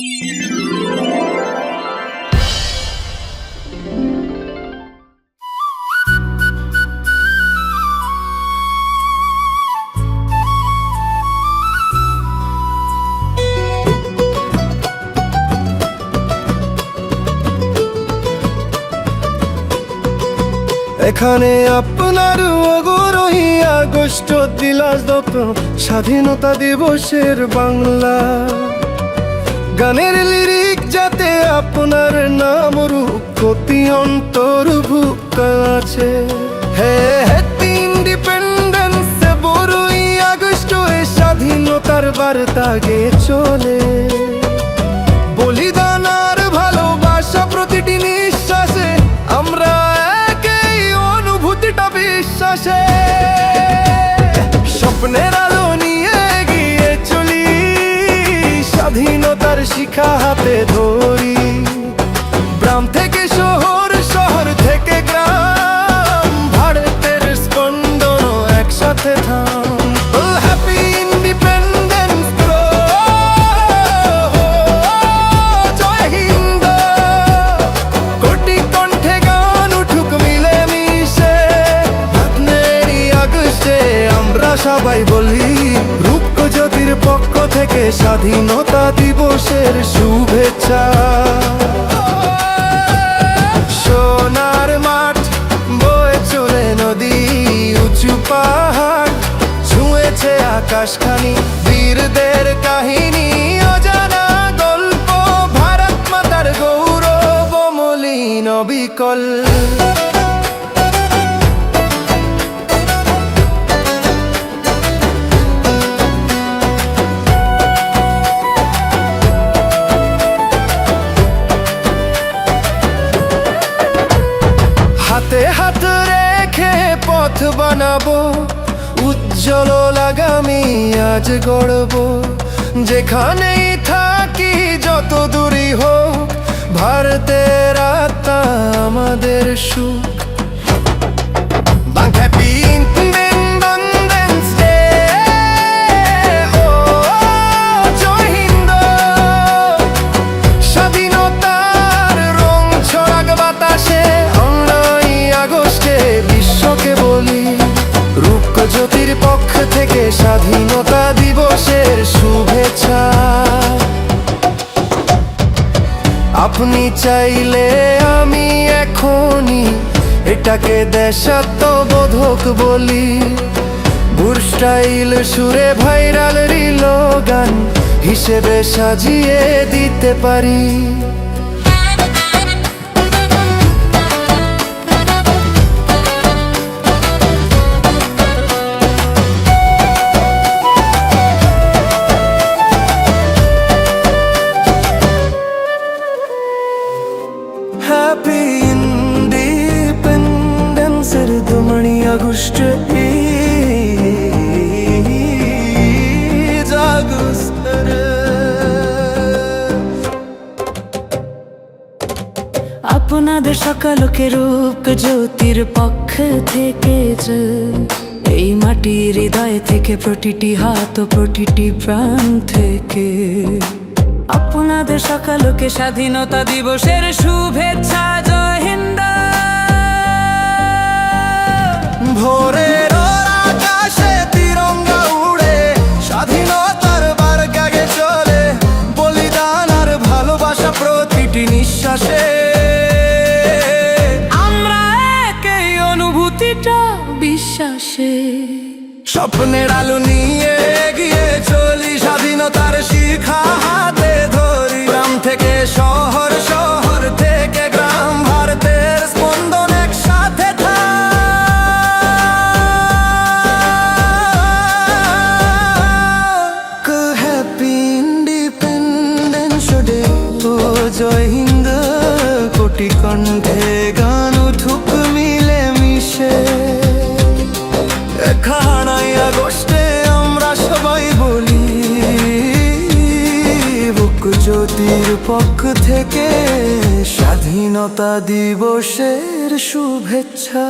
এখানে আপনার অগরহি আগস্ট দিলাস দত্ত স্বাধীনতা দিবসের বাংলা। গানের লিরিক যাতে আপনার নাম রূপ প্রতি অন্তর্ভুক্ত আছে। হে হ্যাপি ইন্ডিপেন্ডেন্স বড়ই আগস্ট স্বাধীনতার বার্তা গে চলে। স্বাধীনতার হাতে ধরি। গ্রাম থেকে শহর শহর থেকে গ্রাম। ভারতের স্পন্দন একসাথে থাম। সবাই বলি জ্যোতির পক্ষ থেকে স্বাধীনতা দিবসের শুভেচ্ছা। সোনার মাঠ, বয়ে চলে নদী, উঁচু পাহাড়, ছুঁয়েছে আকাশখানি, বীরদের কাহিনী, অজানা গল্প, ভারত মাতার গৌরব মলিন উজ্জ্বল লাগামি আজ গড়ব। যেখানেই থাকি যত দূরই হোক ভারতের আত্মা আমাদের সুখ। চাইলে আমি এখনই এটাকে দেশাত্মবোধক বলি। বুরস্টাইল সুরে ভাইরাল রিল গান হিসেবে সাজিয়ে দিতে পারি। আপনাদের সকালকে রূপ জ্যোতির পক্ষ থেকে এই মাটির হৃদয় থেকে প্রতিটি হাত ও প্রতিটি প্রাণ থেকে আপনাদের সকালকে স্বাধীনতা দিবসের শুভেচ্ছা, জয় হিন্দ। ভোরের আকাশে স্বপ্নের আলো নিয়ে এগিয়ে চলি, স্বাধীনতার শিখা হাতে ধরি গ্রাম থেকে শহর শহর থেকে গ্রাম, ভারতের স্পন্দন একসাথে হ্যাপি ইন্ডিপেন্ডেন্স ডে ও জয় হিন্দ, কোটি কণ্ঠে গান উঠুক মিলে মিশে আগস্টে আমরা সবাই বলি পক্ষ থেকে স্বাধীনতা দিবসের শুভেচ্ছা।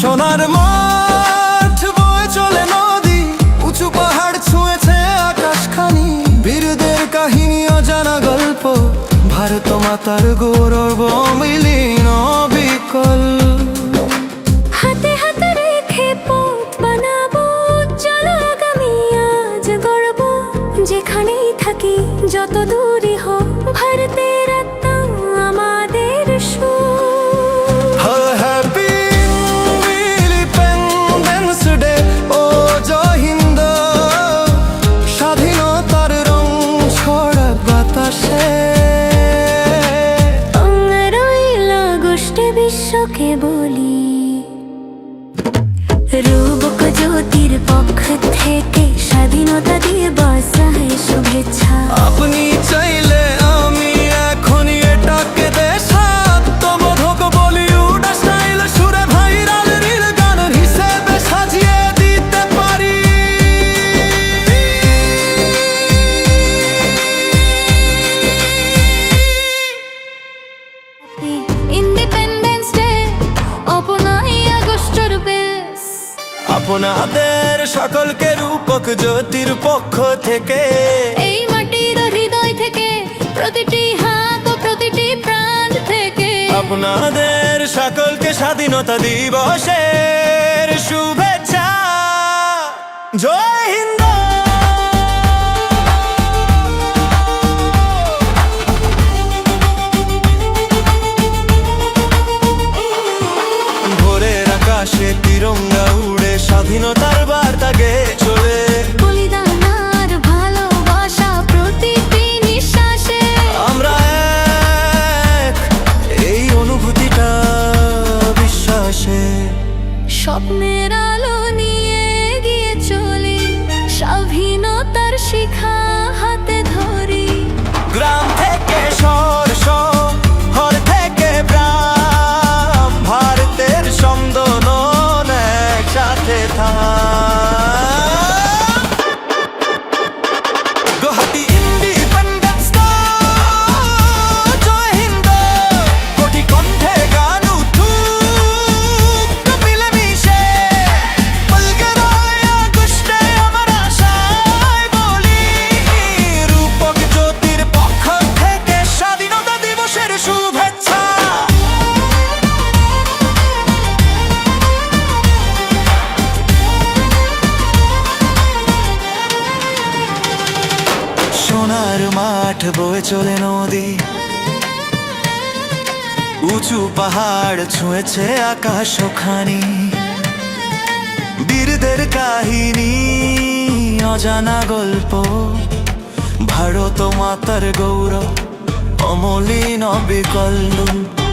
সোনার মাঠ বয়ে চলে নদী, উঁচু পাহাড় ছুঁয়েছে আকাশখানি। বীরদের কাহিনী অজানা গল্প, ভারত মাতার গৌরব মিলিন বিকল্প রূপক জ্যোতির পক্ষ থেকে স্বাধীনতা দিয়ে বাসায় শুভেচ্ছা। আপনি চাইলে আপনাদের সকলকে রূপক জ্যোতির পক্ষ থেকে। এই মাটির হৃদয় থেকে প্রতিটি হাত ও প্রতিটি প্রাণ থেকে। আপনাদের সকলকে স্বাধীনতা দিবসের শুভেচ্ছা। জয় হিন্দ। চলে নদী। উঁচু পাহাড় ছুঁয়েছে আকাশ ওখানি। বীরদের কাহিনী, অজানা গল্প। ভারত মাতার গৌরব, অমলিন অবিকল্প